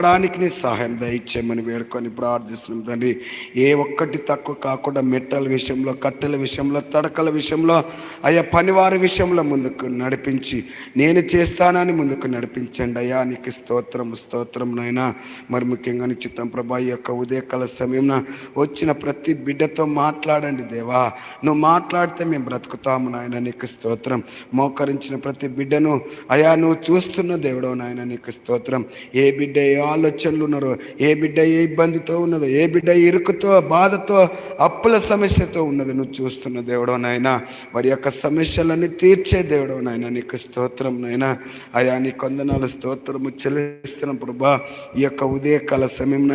నడవడానికి నీ సహాయం దయచేయమని వేడుకొని ప్రార్థిస్తున్నాం తండ్రి. ఏ ఒక్కటి తక్కువ కాకుండా మెట్టల విషయంలో కట్టెల విషయంలో తడకల విషయంలో అయ్యా పనివారి విషయంలో ముందుకు నడిపించి నేను చేస్తానని ముందుకు నడిపించండి. అయ్యా నీకు స్తోత్రం స్తోత్రం నైనా మరి ముఖ్యంగా నీ చిత్తం ప్రభా ఈ యొక్క ఉదయకాల సమయంలో వచ్చిన ప్రతి బిడ్డతో మాట్లాడండి దేవా. నువ్వు మాట్లాడితే మేము బ్రతుకుతాము నాయన నీకు స్తోత్రం. మోకరించిన ప్రతి బిడ్డను అయా నువ్వు చూస్తున్న దేవుడో నాయన నీకు స్తోత్రం. ఏ బిడ్డ ఆలోచనలు ఉన్నారో. ఏ బిడ్డ ఏ ఇబ్బందితో ఉన్నదో ఏ బిడ్డ ఇరుకుతో బాధతో అప్పుల సమస్యతో ఉన్నది నువ్వు చూస్తున్న దేవుడో నాయన. వారి యొక్క సమస్యలన్నీ తీర్చే దేవుడో నాయన నీకు స్తోత్రం నాయన. అయా నీ కొందనాలు స్తోత్రము చెల్లిస్తున్న ప్రభా. ఈ యొక్క ఉదయకాల సమయం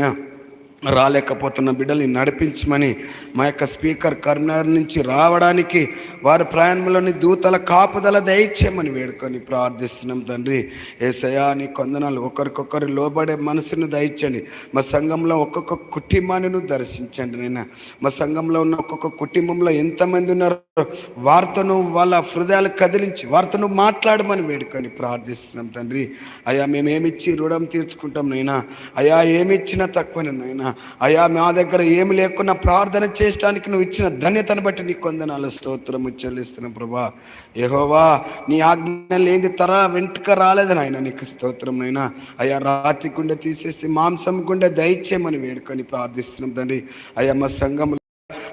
రాలేకపోతున్న బిడ్డల్ని నడిపించమని మా యొక్క స్పీకర్ కరీంనగర్ నుంచి రావడానికి వారి ప్రయాణంలోని దూతల కాపుదల దయచేయమని వేడుకొని ప్రార్థిస్తున్నాం తండ్రి. ఏసయా నీ కొందనాలు ఒకరికొకరు లోబడే మనసును దయచండి. మా సంఘంలో ఒక్కొక్క కుటుంబాన్ని నువ్వు దర్శించండి నేను మా సంఘంలో ఉన్న ఒక్కొక్క కుటుంబంలో ఎంతమంది ఉన్నారో వార్తను వాళ్ళ హృదయాలు కదిలించి వారితో మాట్లాడమని వేడుకొని ప్రార్థిస్తున్నాం తండ్రి. అయ్యా మేమేమిచ్చి రుణం తీర్చుకుంటాం నైనా అయ్యా ఏమిచ్చినా తక్కువనే నైనా అయ్యా మా దగ్గర ఏమి లేకున్నా ప్రార్థన చేయడానికి నువ్వు ఇచ్చిన ధన్యతను బట్టి నీ కొందనాలు స్తోత్రము చెల్లిస్తున్న ప్రభా. యెహోవా నీ ఆజ్ఞ లేని తర వెంటక రాలేదు నాయన నీకు స్తోత్రం అయినా అయ్యా రాతి గుండె తీసేసి మాంసం గుండె దయచేయమని వేడుకొని ప్రార్థిస్తున్నాం తండ్రి. అయ్యా మా సంఘంలో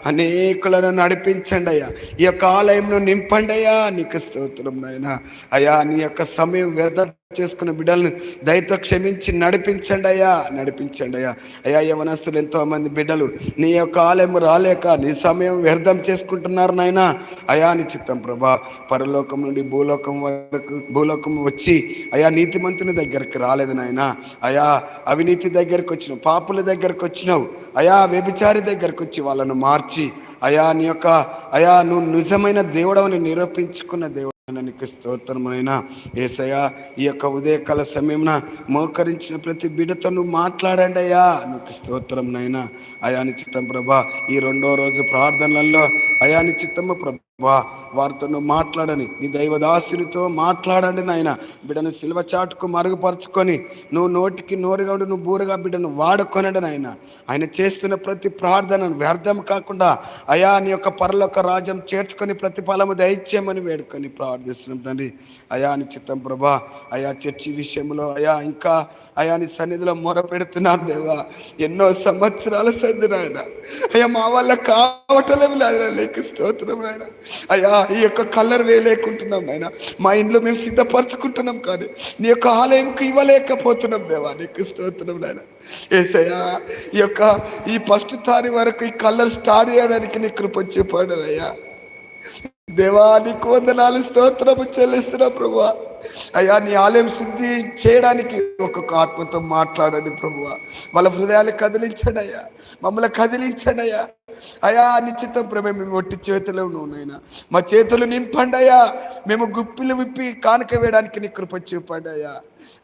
అనేకులను నడిపించండి అయ్యా. ఈ యొక్క ఆలయంను నింపండి అయ్యా నీకు స్తోత్రం నాయన. అయ్యా నీ యొక్క సమయం వ్యర్థం చేసుకున్న బిడ్డలను దయతో క్షమించి నడిపించండి అయ్యా నడిపించండి అయ్యా. అయ్యా యవనస్తులు ఎంతో మంది బిడ్డలు నీ యొక్క ఆలయం రాలేక నీ సమయం వ్యర్థం చేసుకుంటున్నారు నాయన. అయా నీ చిత్తం ప్రభా పరలోకం నుండి భూలోకం వరకు భూలోకం వచ్చి అయా నీతిమంతుని దగ్గరికి రాలేదు నాయన. అయా అవినీతి దగ్గరికి వచ్చినావు పాపుల దగ్గరకు వచ్చినావు. అయా వ్యభిచారి దగ్గరకు వచ్చి వాళ్ళను మార్చి అయా నీ యొక్క అయా నువ్వు నిజమైన దేవుడవని నిరూపించుకున్న దేవుడు నీకు స్తోత్రమైన ఏసయ్యా ఈ యొక్క ఉదయకాల సమయమున మోకరించిన ప్రతి బిడ్డతో నువ్వు మాట్లాడండి అయ్యా. నీకు స్తోత్రం నైనా అయాని చిత్తం ప్రభా ఈ రెండో రోజు ప్రార్థనలలో అయాని చిత్తమ్మ ప్రభా వా వారితో నువ్వు మాట్లాడని. నీ దైవదాసునితో మాట్లాడండి నాయన. బిడ్డను సిల్వ చాటుకు మరుగుపరుచుకొని నువ్వు నోటికి నోరుగా ఉండి నువ్వు బూరగా బిడ్డను వాడుకొనండి నాయన. ఆయన చేస్తున్న ప్రతి ప్రార్థనను వ్యర్థం కాకుండా అయా నీ యొక్క పరలోక రాజ్యం చేర్చుకొని ప్రతిఫలము దయచేయమని వేడుకొని ప్రార్థిస్తున్నాం తండ్రి. అయా నీ చిత్తం ప్రభా అయా చర్చి విషయంలో అయా ఇంకా అయా నీ సన్నిధిలో మొర పెడుతున్నారు దేవా. ఎన్నో సంవత్సరాల సంధి నాయన. అయ్యా మా వల్ల కావటం లేదు నీకు స్తోత్రం నాయన. అయ్యా ఈ యొక్క కలర్ వేయలేకుంటున్నాం నాయన. మా ఇంట్లో మేము సిద్ధపరచుకుంటున్నాం కానీ నీ యొక్క ఆలయంకి ఇవ్వలేకపోతున్నాం దేవా నీకు స్తోత్రం నాయన. ఏసయ్యా ఈ యొక్క ఈ ఫస్ట్ తారీ వరకు ఈ కలర్ స్టార్ట్ చేయడానికి నీ కృప చెప్పాడు అయ్యా దేవా నీకు వందనాలు స్తోత్రము చెల్లిస్తున్నా ప్రభా అయ్యా నీ ఆలయం శుద్ధి చేయడానికి ఒక్కొక్క ఆత్మతో మాట్లాడండి ప్రభువ. వాళ్ళ హృదయాలు కదిలించండి అయ్యా. మమ్మల్ని కదిలించండి అయ్యా. అయా నిశ్చితం ప్రభే మేము ఒట్టి చేతిలో నూనైనా మా చేతులు నింపండి అయ్యా. మేము గుప్పిలు విప్పి కానుక వేయడానికి నీ కృప చూపండి అయ్యా.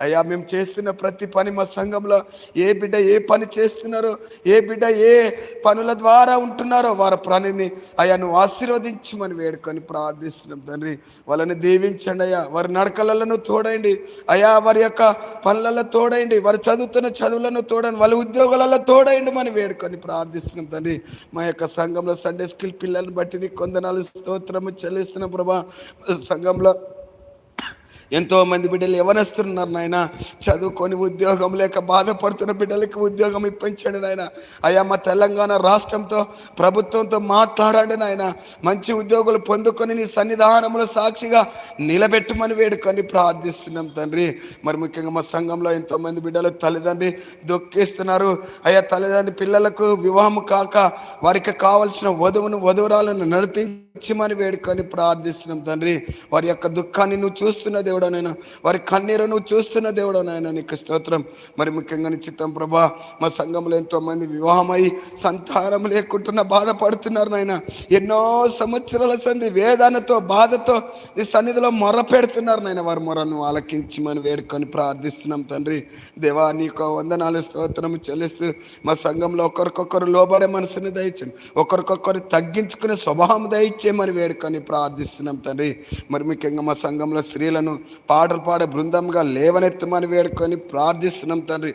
అయ్యా మేము చేస్తున్న ప్రతి పని మా సంఘంలో ఏ బిడ్డ ఏ పని చేస్తున్నారో ఏ బిడ్డ ఏ పనుల ద్వారా ఉంటున్నారో వారి పనిని అయ్యా నువ్వు ఆశీర్వదించమని వేడుకొని ప్రార్థిస్తున్నాం తండ్రి. వాళ్ళని దీవించండి అయ్యా. వారి నడకలను తోడండి. అయ్యా వారి యొక్క పనులలో తోడండి. వారు చదువుతున్న చదువులను తోడండి. వాళ్ళ ఉద్యోగాలలో తోడండి మనం వేడుకొని ప్రార్థిస్తున్నాం తండ్రి. మా యొక్క సంఘంలో సండే స్కిల్ పిల్లలను బట్టి నీకు కొందనాలు స్తోత్రము చెల్లిస్తున్నాం ప్రభా. సంఘంలో ఎంతోమంది బిడ్డలు ఎవరిస్తున్నారు నాయన. చదువుకొని ఉద్యోగం లేక బాధపడుతున్న బిడ్డలకి ఉద్యోగం ఇప్పించండి నాయన. అయ్యా మా తెలంగాణ రాష్ట్రంతో ప్రభుత్వంతో మాట్లాడండి నాయన. మంచి ఉద్యోగులు పొందుకొని నీ సన్నిధానంలో సాక్షిగా నిలబెట్టమని వేడుకొని ప్రార్థిస్తున్నాం తండ్రి. మరి ముఖ్యంగా మా సంఘంలో ఎంతోమంది బిడ్డలు తల్లిదండ్రి దుఃఖిస్తున్నారు. అయ్యా తల్లిదండ్రి పిల్లలకు వివాహం కాక వారికి కావలసిన వధువును వధువురాలను నడిపించమని వేడుకొని ప్రార్థిస్తున్నాం తండ్రి. వారి యొక్క దుఃఖాన్ని నువ్వు చూస్తున్న దేవుడనైనా వారి కన్నీరు నువ్వు చూస్తున్న దేవుడనైనా నీకు స్తోత్రం. మరి ముఖ్యంగా నిశ్చితం ప్రభా మా సంఘంలో ఎంతో మంది వివాహమై సంతానం లేకుంటున్న బాధపడుతున్నారు నాయన. ఎన్నో సంవత్సరాల సంధి వేదనతో బాధతో నీ సన్నిధిలో మొర పెడుతున్నారు నాయన. వారి మొరను ఆలకించమని వేడుకొని ప్రార్థిస్తున్నాం తండ్రి. దేవా నీకు వందనాలు స్తోత్రం చెల్లిస్తూ మా సంఘంలో ఒకరికొకరు లోబడే మనసుని దయచండి. ఒకరికొకరు తగ్గించుకునే స్వభావం దయచేయమని వేడుకొని ప్రార్థిస్తున్నాం తండ్రి. మరి ముఖ్యంగా మా సంఘంలో స్త్రీలను పాటలు పాడే బృందంగా లేవనెత్తమని వేడుకొని ప్రార్థిస్తున్నాం తండ్రి.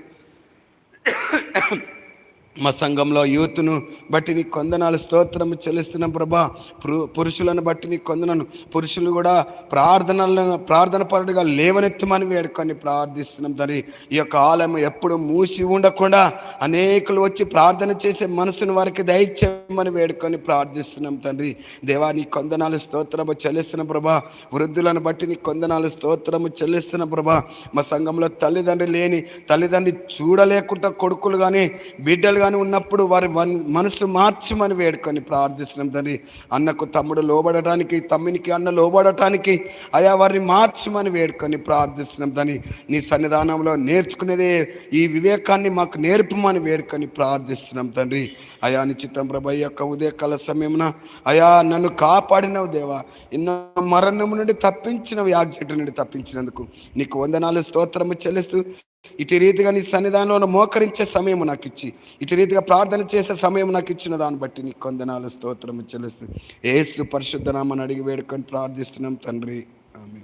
మా సంఘంలో యూత్ను బట్టి నీ కొందనాలు స్తోత్రం చెల్లిస్తున్నాం ప్రభా. పురుషులను బట్టి నీ కొందనను పురుషులు కూడా ప్రార్థనలను ప్రార్థన పరుడుగా లేవనెత్తమని వేడుకొని ప్రార్థిస్తున్నాం తండ్రి. ఈ యొక్క ఆలయం ఎప్పుడు మూసి ఉండకుండా అనేకులు వచ్చి ప్రార్థన చేసే మనసును వారికి దయచేయమని వేడుకొని ప్రార్థిస్తున్నాం తండ్రి. దేవా నీ కొందనాలు స్తోత్రము చెల్లిస్తున్న ప్రభా. వృద్ధులను బట్టి నీ కొందనాలు స్తోత్రము చెల్లిస్తున్న ప్రభా. మా సంఘంలో తల్లిదండ్రి లేని తల్లిదండ్రి చూడలేకుండా కొడుకులు కానీ బిడ్డలు కానీ ఉన్నప్పుడు వారి వన్- మనసు మార్చమని వేడుకొని ప్రార్థిస్తున్నాం తండ్రి. అన్నకు తమ్ముడు లోబడటానికి తమ్మినికి అన్న లోబడటానికి అయా వారిని మార్చమని వేడుకొని ప్రార్థిస్తున్నాం తండ్రి. నీ సన్నిధానంలో నేర్చుకునేదే ఈ వివేకాన్ని మాకు నేర్పమని వేడుకొని ప్రార్థిస్తున్నాం తండ్రి. అయా నిశ్చితం ప్రభయ్య యొక్క ఉదయకాల సమయమున అయా నన్ను కాపాడినవు దేవా. ఎన్నో మరణము నుండి తప్పించినవు యాక్సిడెంట్ నుండి తప్పించినందుకు నీకు వందనాలు స్తోత్రము చెల్లిస్తూ ఇటు రీతిగా నీ సన్నిధానంలో మోకరించే సమయం నాకు ఇచ్చి ఇటు రీతిగా ప్రార్థన చేసే సమయం నాకు ఇచ్చిన దాన్ని బట్టి నీకు కొందనాలు స్తోత్రము చెల్లిస్తూ ఏసు పరిశుద్ధనామని అడిగి వేడుకొని ప్రార్థిస్తున్నాం తండ్రి. ఆమె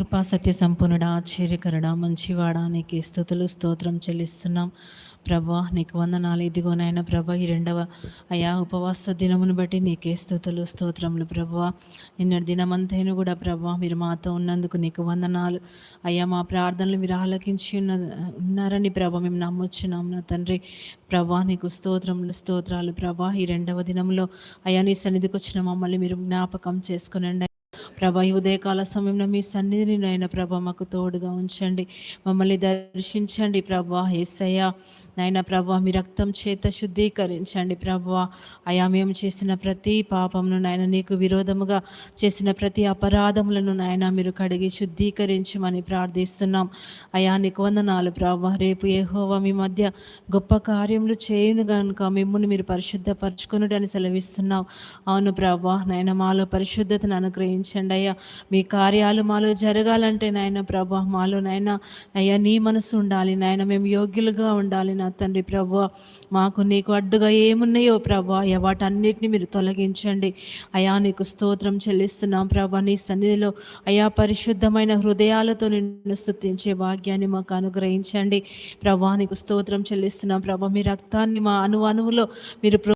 కృపా సత్య సంపూర్ణుడ ఆశ్చర్యకరుడ మంచివాడా నీకు స్థుతులు స్తోత్రం చెల్లిస్తున్నాం. ప్రభా నీకు వందనాలు. ఇదిగోనైనా ప్రభా ఈ రెండవ అయా ఉపవాస దినమును బట్టి నీకే స్థుతులు స్తోత్రములు ప్రభా. నిన్నటి దినమంతైనా కూడా ప్రభా మీరు మాతో ఉన్నందుకు నీకు వందనాలు. అయ్యా మా ప్రార్థనలు మీరు ఆలకించి ఉన్న ఉన్నారని ప్రభా మేము నమ్మొచ్చున్నాం నా తండ్రి ప్రభా నీకు స్తోత్రములు స్తోత్రాలు ప్రభా. ఈ రెండవ దినంలో అయ్యా నీ సన్నిధికి వచ్చిన మమ్మల్ని మీరు జ్ఞాపకం చేసుకునండి. ప్రభా ఈ ఉదయకాల సమయంలో మీ సన్నిధిని నాయన ప్రభా మాకు తోడుగా ఉంచండి. మమ్మల్ని దర్శించండి ప్రభా ఏసయ్య. నాయన ప్రభా మీ రక్తం చేత శుద్ధీకరించండి ప్రభా. అయా మేము చేసిన ప్రతి పాపమును నాయన నీకు విరోధముగా చేసిన ప్రతి అపరాధములను నాయన మీరు కడిగి శుద్ధీకరించమని ప్రార్థిస్తున్నాం. అయా నీకు వందనాలు ప్రభా. రేపు ఏహోవా మీ మధ్య గొప్ప కార్యములు చేయను కనుక మిమ్మల్ని మీరు పరిశుద్ధపరచుకునుడు అని సెలవిస్తున్నావు అవును ప్రభా నాయన మాలో పరిశుద్ధతను అనుగ్రహించండి. అయ్యా. మీ కార్యాలు మాలో జరగాలంటే నాయన ప్రభా మాలో నాయన అయ్యా నీ మనసు ఉండాలి నాయన. మేము యోగ్యులుగా ఉండాలి నా తండ్రి ప్రభా. మాకు నీకు అడ్డుగా ఏమున్నాయో ప్రభా అయ్యా వాటన్నిటిని మీరు తొలగించండి. అయా నీకు స్తోత్రం చెల్లిస్తున్నాం ప్రభా. నీ సన్నిధిలో అయా పరిశుద్ధమైన హృదయాలతో నిన్ను స్థుతించే భాగ్యాన్ని మాకు అనుగ్రహించండి. ప్రభా నీకు స్తోత్రం చెల్లిస్తున్నాం ప్రభా. మీ రక్తాన్ని మా అణువణువులో మీరు